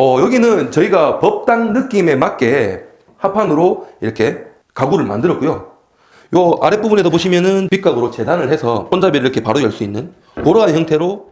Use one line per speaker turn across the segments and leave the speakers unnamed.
어, 여기는 저희가 법당 느낌에 맞게 합판으로 이렇게 가구를 만들었고요. 요 아랫부분에도 보시면은 빗각으로 재단을 해서 손잡이를 이렇게 바로 열 수 있는 그러한 형태로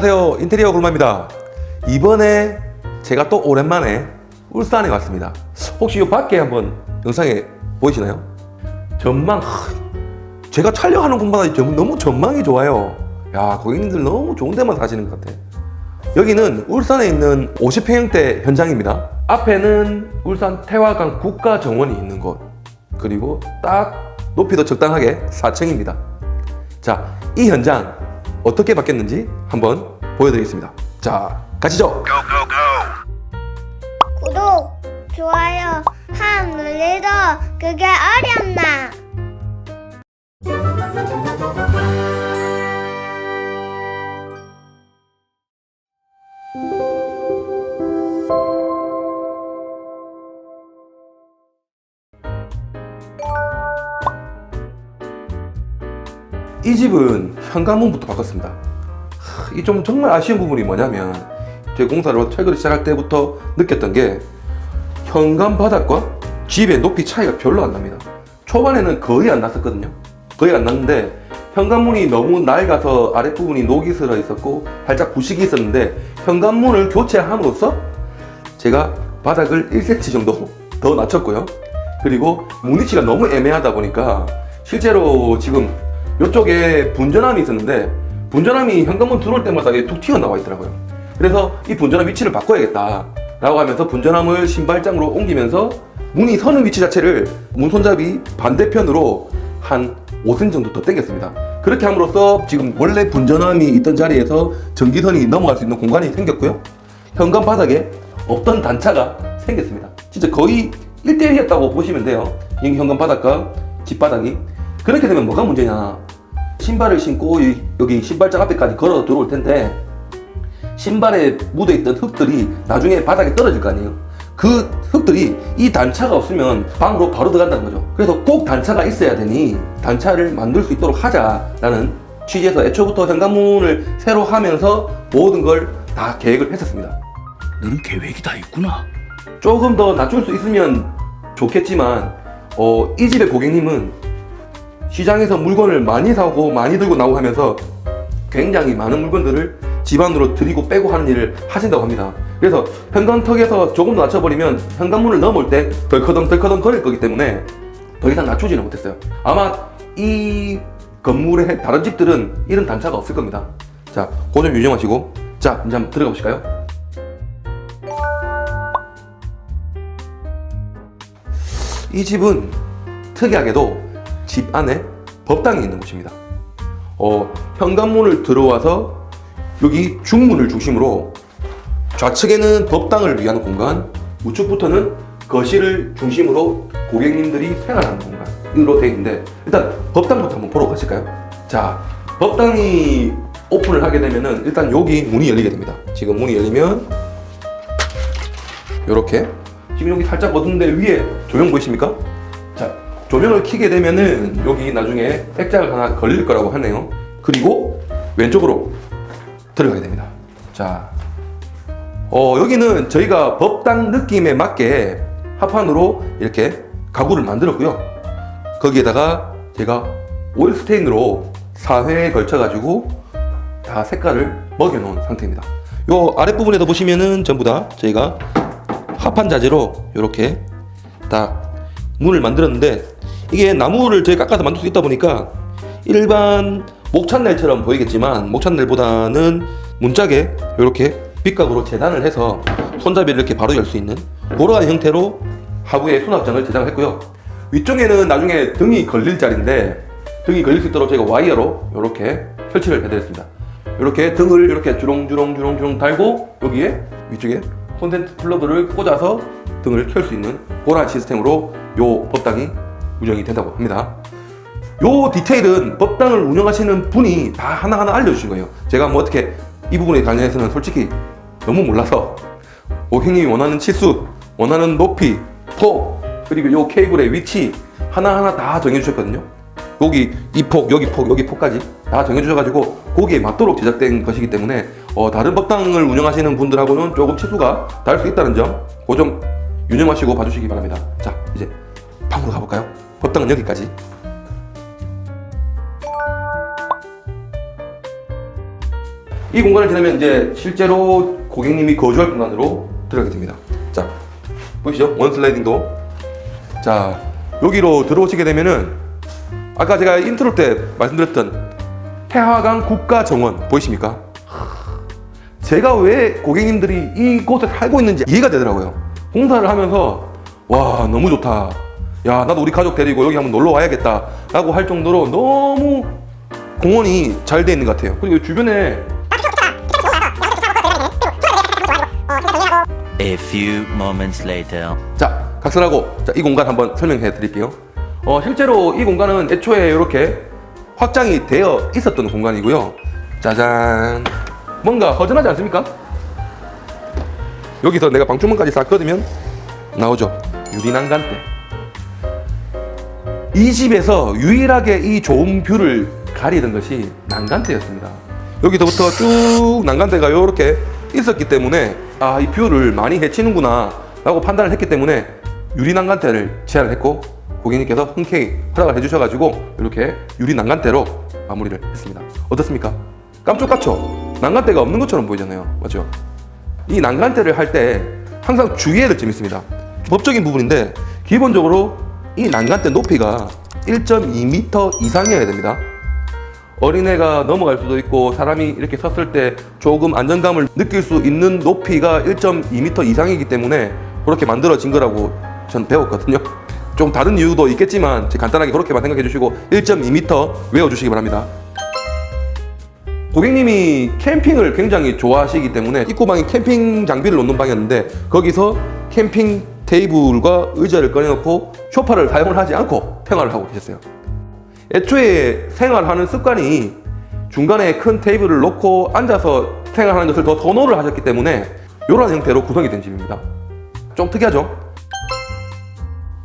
안녕하세요. 인테리어 굴마입니다. 이번에 제가 또 오랜만에 울산에 왔습니다. 혹시 이 밖에 한번 영상에 보이시나요? 전망 하, 제가 촬영하는 곳마다 전- 너무 전망이 좋아요. 야 고객님들 너무 좋은 데만 사시는 것 같아. 여기는 울산에 있는 50평형대 현장입니다. 앞에는 울산 태화강 국가정원이 있는 곳. 그리고 딱 높이도 적당하게 4층입니다. 자, 이 현장 어떻게 바뀌었는지 한번 보여드리겠습니다. 자, 가시죠.
구독, 좋아요, 함 눌리도 그게 어렵나?
이 집은 현관문부터 바꿨습니다. 이 좀 정말 아쉬운 부분이 뭐냐면 제 공사를 철거를 시작할 때부터 느꼈던 게 현관 바닥과 집의 높이 차이가 별로 안 납니다. 초반에는 거의 안 났었거든요. 거의 안 났는데 현관문이 너무 낡아서 아랫부분이 녹이 슬어 있었고 살짝 부식이 있었는데 현관문을 교체함으로써 제가 바닥을 1cm 정도 더 낮췄고요. 그리고 문위치가 너무 애매하다 보니까 실제로 지금 이쪽에 분전함이 있었는데 분전함이 현관문 들어올 때마다 툭 튀어나와 있더라고요. 그래서 이 분전함 위치를 바꿔야겠다 라고 하면서 분전함을 신발장으로 옮기면서 문이 서는 위치 자체를 문 손잡이 반대편으로 한 5cm 정도 더 당겼습니다. 그렇게 함으로써 지금 원래 분전함이 있던 자리에서 전기선이 넘어갈 수 있는 공간이 생겼고요. 현관 바닥에 없던 단차가 생겼습니다. 진짜 거의 1대1이었다고 보시면 돼요. 이 현관 바닥과 집 바닥이. 그렇게 되면 뭐가 문제냐. 신발을 신고 이- 여기 신발장 앞에까지 걸어 들어올 텐데 신발에 묻어있던 흙들이 나중에 바닥에 떨어질 거 아니에요. 그 흙들이 이 단차가 없으면 방으로 바로 들어간다는 거죠. 그래서 꼭 단차가 있어야 되니 단차를 만들 수 있도록 하자라는 취지에서 애초부터 현관문을 새로 하면서 모든 걸 다 계획을 했었습니다.
너는 계획이 다 있구나.
조금 더 낮출 수 있으면 좋겠지만 어, 이 집의 고객님은 시장에서 물건을 많이 사고 많이 들고 나오고 하면서 굉장히 많은 물건들을 집 안으로 들이고 빼고 하는 일을 하신다고 합니다. 그래서 현관턱에서 조금 더 낮춰버리면 현관문을 넘을 때 덜커덩 덜커덩 거릴 거기 때문에 더 이상 낮추지는 못했어요. 아마 이 건물의 다른 집들은 이런 단차가 없을 겁니다. 자, 좀 유념하시고 자, 이제 한번 들어가 보실까요? 이 집은 특이하게도 집 안에 법당이 있는 곳입니다. 어, 현관문을 들어와서 여기 중문을 중심으로 좌측에는 법당을 위한 공간, 우측부터는 거실을 중심으로 고객님들이 생활하는 공간으로 되어 있는데 일단 법당부터 한번 보러 가실까요? 자, 법당이 오픈을 하게 되면은 일단 여기 문이 열리게 됩니다. 지금 문이 열리면 이렇게 지금 여기 살짝 어두운데 위에 조명 보이십니까? 자 조명을 켜게 되면은 여기 나중에 액자가 하나 걸릴 거라고 하네요. 그리고 왼쪽으로 들어가게 됩니다. 자 어, 여기는 저희가 법당 느낌에 맞게 합판으로 이렇게 가구를 만들었고요. 거기에다가 제가 오일 스테인으로 4회에 걸쳐 가지고 다 색깔을 먹여 놓은 상태입니다. 요 아랫부분에도 보시면은 전부 다 저희가 합판 자재로 이렇게 딱 문을 만들었는데 이게 나무를 저희 깎아서 만들 수 있다 보니까 일반 목찬넬처럼 보이겠지만 목찬넬보다는 문짝에 이렇게 빗각으로 재단을 해서 손잡이를 이렇게 바로 열 수 있는 그러한 형태로 하부에 수납장을 제작을 했고요. 위쪽에는 나중에 등이 걸릴 자리인데 등이 걸릴 수 있도록 저희가 와이어로 이렇게 설치를 해드렸습니다. 이렇게 등을 이렇게 주렁주렁주렁주렁 달고 여기에 위쪽에 콘센트 플러그를 꽂아서 등을 켤 수 있는 그런 시스템으로 요 법당이 운영이 된다고 합니다. 요 디테일은 법당을 운영하시는 분이 다 하나하나 알려주신 거예요. 제가 뭐 어떻게 이 부분에 관해서는 솔직히 너무 몰라서 고객님이 원하는 치수, 원하는 높이, 폭, 그리고 요 케이블의 위치 하나하나 다 정해주셨거든요. 여기 이 폭, 여기 폭, 여기 폭까지 다 정해주셔가지고 거기에 맞도록 제작된 것이기 때문에 어, 다른 법당을 운영하시는 분들하고는 조금 치수가 다를 수 있다는 점, 그 점 유념하시고 봐주시기 바랍니다. 자, 이제 방으로 가볼까요? 법당은 여기까지. 이 공간을 지나면 이제 실제로 고객님이 거주할 공간으로 들어가게 됩니다. 자, 보이시죠? 원 슬라이딩도. 자, 여기로 들어오시게 되면은 아까 제가 인트로 때 말씀드렸던 태화강 국가정원 보이십니까? 제가 왜 고객님들이 이곳에 살고 있는지 이해가 되더라고요. 공사를 하면서 와 너무 좋다. 야 나도 우리 가족 데리고 여기 한번 놀러 와야겠다 라고 할 정도로 너무 공원이 잘 돼 있는 것 같아요. 그리고 주변에
A few moments later.
자, 각설하고 자, 이 공간 한번 설명해 드릴게요. 어, 실제로 이 공간은 애초에 이렇게 확장이 되어 있었던 공간이고요. 짜잔. 뭔가 허전하지 않습니까? 여기서 내가 방충망까지 싹 걷으면 나오죠. 유리난간대. 이 집에서 유일하게 이 좋은 뷰를 가리던 것이 난간대였습니다. 여기서부터 쭉 난간대가 이렇게 있었기 때문에 아, 이 뷰를 많이 해치는구나 라고 판단을 했기 때문에 유리 난간대를 제안을 했고 고객님께서 흔쾌히 허락을 해주셔가지고 이렇게 유리 난간대로 마무리를 했습니다. 어떻습니까? 깜짝같죠? 난간대가 없는 것처럼 보이잖아요. 맞죠? 이 난간대를 할 때 항상 주의해야 될 점이 있습니다. 법적인 부분인데 기본적으로 이 난간대 높이가 1.2m 이상이어야 됩니다. 어린애가 넘어갈 수도 있고 사람이 이렇게 섰을 때 조금 안정감을 느낄 수 있는 높이가 1.2m 이상이기 때문에 그렇게 만들어진 거라고 전 배웠거든요. 좀 다른 이유도 있겠지만 간단하게 그렇게만 생각해 주시고 1.2m 외워 주시기 바랍니다. 고객님이 캠핑을 굉장히 좋아하시기 때문에 입구방이 캠핑 장비를 놓는 방이었는데 거기서 캠핑 테이블과 의자를 꺼내놓고 소파를 사용을 하지 않고 생활을 하고 계셨어요. 애초에 생활하는 습관이 중간에 큰 테이블을 놓고 앉아서 생활하는 것을 더 선호를 하셨기 때문에 이런 형태로 구성이 된 집입니다. 좀 특이하죠?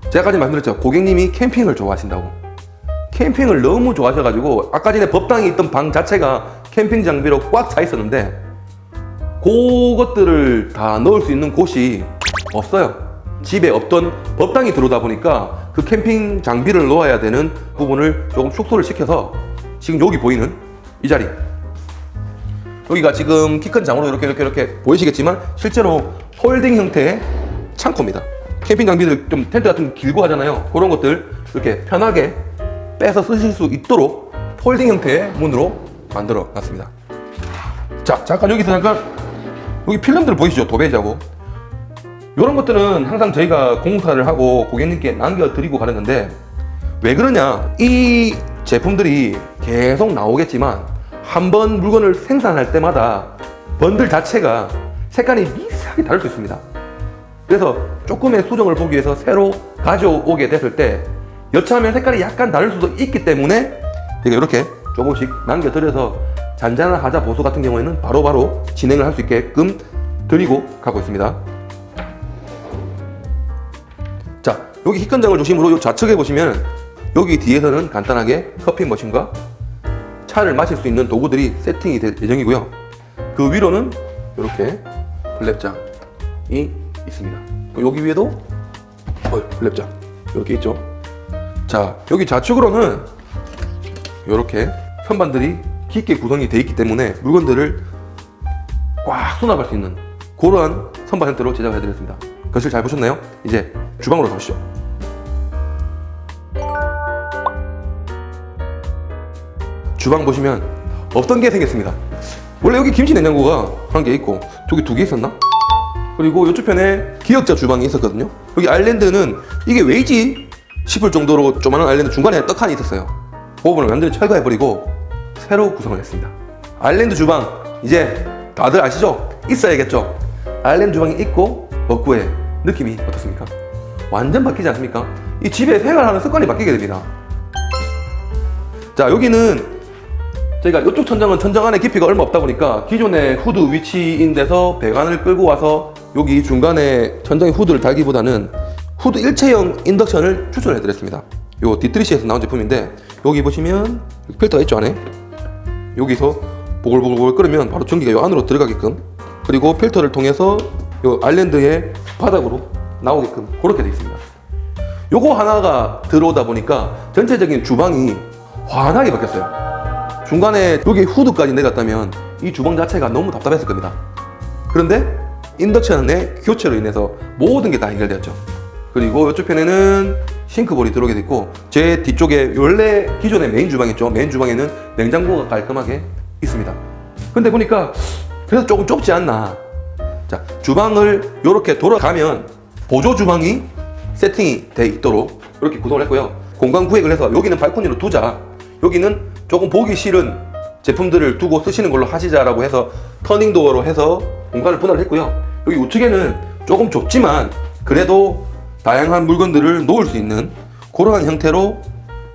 제가 아까 말씀드렸죠. 고객님이 캠핑을 좋아하신다고. 캠핑을 너무 좋아하셔가지고 아까 전에 법당에 있던 방 자체가 캠핑 장비로 꽉 차 있었는데 그것들을 다 넣을 수 있는 곳이 없어요. 집에 없던 법당이 들어오다 보니까 그 캠핑 장비를 놓아야 되는 부분을 조금 축소를 시켜서 지금 여기 보이는 이 자리 여기가 지금 키 큰 장으로 이렇게 이렇게 이렇게 보이시겠지만 실제로 폴딩 형태의 창고입니다. 캠핑 장비들 좀 텐트 같은 거 길고 하잖아요. 그런 것들 이렇게 편하게 빼서 쓰실 수 있도록 폴딩 형태의 문으로 만들어 놨습니다. 자, 잠깐 여기서 잠깐 여기 필름들 보이시죠? 도배지하고 이런 것들은 항상 저희가 공사를 하고 고객님께 남겨드리고 가는데 왜 그러냐? 이 제품들이 계속 나오겠지만 한 번 물건을 생산할 때마다 번들 자체가 색깔이 미세하게 다를 수 있습니다. 그래서 조금의 수정을 보기 위해서 새로 가져오게 됐을 때 여차하면 색깔이 약간 다를 수도 있기 때문에 제가 이렇게 조금씩 남겨드려서 잔잔한 하자 보수 같은 경우에는 바로바로 진행을 할 수 있게끔 드리고 가고 있습니다. 여기 희건장을 중심으로 요 좌측에 보시면 여기 뒤에서는 간단하게 커피 머신과 차를 마실 수 있는 도구들이 세팅이 될 예정이고요. 그 위로는 이렇게 블랙장이 있습니다. 여기 위에도 어, 블랙장 이렇게 있죠. 자, 여기 좌측으로는 이렇게 선반들이 깊게 구성이 되어 있기 때문에 물건들을 꽉 수납할 수 있는 그러한 선반 형태로 제작을 해드렸습니다. 것을 잘 보셨나요? 이제 주방으로 가보시죠. 주방 보시면 없던 게 생겼습니다. 원래 여기 김치 냉장고가 한 개 있고 저기 두 개 있었나? 그리고 이쪽 편에 기역자 주방이 있었거든요. 여기 아일랜드는 이게 왜이지 싶을 정도로 조만한 아일랜드 중간에 떡하니 있었어요. 그 부분을 완전히 철거해버리고 새로 구성을 했습니다. 아일랜드 주방 이제 다들 아시죠? 있어야겠죠? 아일랜드 주방이 있고 없고의 느낌이 어떻습니까? 완전 바뀌지 않습니까? 이 집에 생활하는 습관이 바뀌게 됩니다. 자 여기는 저희가 이쪽 천장은 천장 안에 깊이가 얼마 없다 보니까 기존의 후드 위치인 데서 배관을 끌고 와서 여기 중간에 천장에 후드를 달기보다는 후드 일체형 인덕션을 추천해 드렸습니다. 요 디트리시에서 나온 제품인데 여기 보시면 필터가 있죠 안에 여기서 보글보글 끓으면 바로 전기가 요 안으로 들어가게끔 그리고 필터를 통해서 요 아일랜드의 바닥으로 나오게끔 그렇게 되어 있습니다. 요거 하나가 들어오다 보니까 전체적인 주방이 환하게 바뀌었어요. 중간에 여기 후드까지 내렸다면 이 주방 자체가 너무 답답했을 겁니다. 그런데 인덕션의 교체로 인해서 모든 게 다 해결되었죠. 그리고 이쪽 편에는 싱크볼이 들어오게 됐고 제 뒤쪽에 원래 기존의 메인 주방 있죠. 메인 주방에는 냉장고가 깔끔하게 있습니다. 근데 보니까 그래서 조금 좁지 않나. 자, 주방을 이렇게 돌아가면 보조 주방이 세팅이 돼 있도록 이렇게 구성을 했고요. 공간 구획을 해서 여기는 발코니로 두자. 여기는 조금 보기 싫은 제품들을 두고 쓰시는 걸로 하시자라고 해서 터닝 도어로 해서 공간을 분할을 했고요. 여기 우측에는 조금 좁지만 그래도 다양한 물건들을 놓을 수 있는 그러한 형태로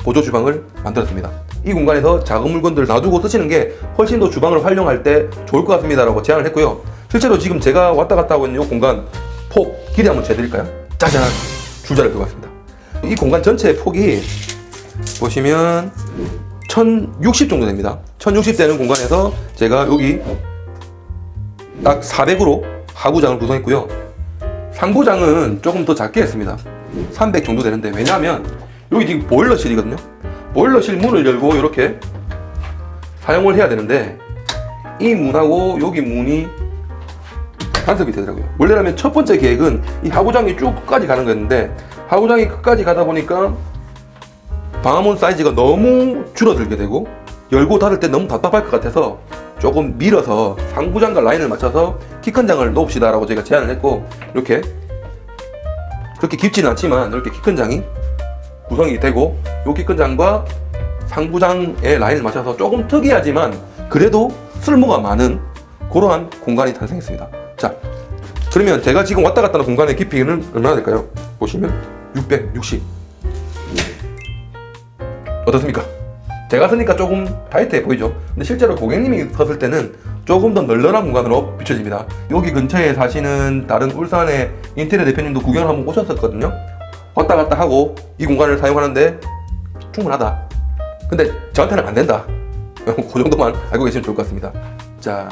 보조 주방을 만들었습니다. 이 공간에서 작은 물건들을 놔두고 쓰시는 게 훨씬 더 주방을 활용할 때 좋을 것 같습니다라고 제안을 했고요. 실제로 지금 제가 왔다 갔다 하고 있는 이 공간 폭 길이 한번 재드릴까요? 짜잔! 줄자를 들어갔습니다. 이 공간 전체의 폭이 보시면 1060 정도 됩니다. 1060 되는 공간에서 제가 여기 딱 400으로 하부장을 구성했고요. 상부장은 조금 더 작게 했습니다. 300 정도 되는데 왜냐하면 여기 지금 보일러실이거든요. 보일러실 문을 열고 이렇게 사용을 해야 되는데 이 문하고 여기 문이 간섭이 되더라고요. 원래라면 첫 번째 계획은 이 하부장이 쭉 끝까지 가는 거였는데 하부장이 끝까지 가다 보니까 방화문 사이즈가 너무 줄어들게 되고 열고 닫을 때 너무 답답할 것 같아서 조금 밀어서 상부장과 라인을 맞춰서 키 큰 장을 놓읍시다 라고 제가 제안을 했고 이렇게 그렇게 깊지는 않지만 이렇게 키 큰 장이 구성이 되고 이키큰 장과 상부장의 라인을 맞춰서 조금 특이하지만 그래도 쓸모가 많은 그러한 공간이 탄생했습니다. 자, 그러면 제가 지금 왔다 갔다 하는 공간의 깊이는 얼마나 될까요? 보시면 660. 어떻습니까? 제가 쓰니까 조금 타이트해 보이죠? 근데 실제로 고객님이 섰을 때는 조금 더 널널한 공간으로 비춰집니다. 여기 근처에 사시는 다른 울산의 인테리어 대표님도 구경을 한번 오셨었거든요. 왔다 갔다 하고 이 공간을 사용하는데 충분하다. 근데 저한테는 안 된다. 그 정도만 알고 계시면 좋을 것 같습니다. 자,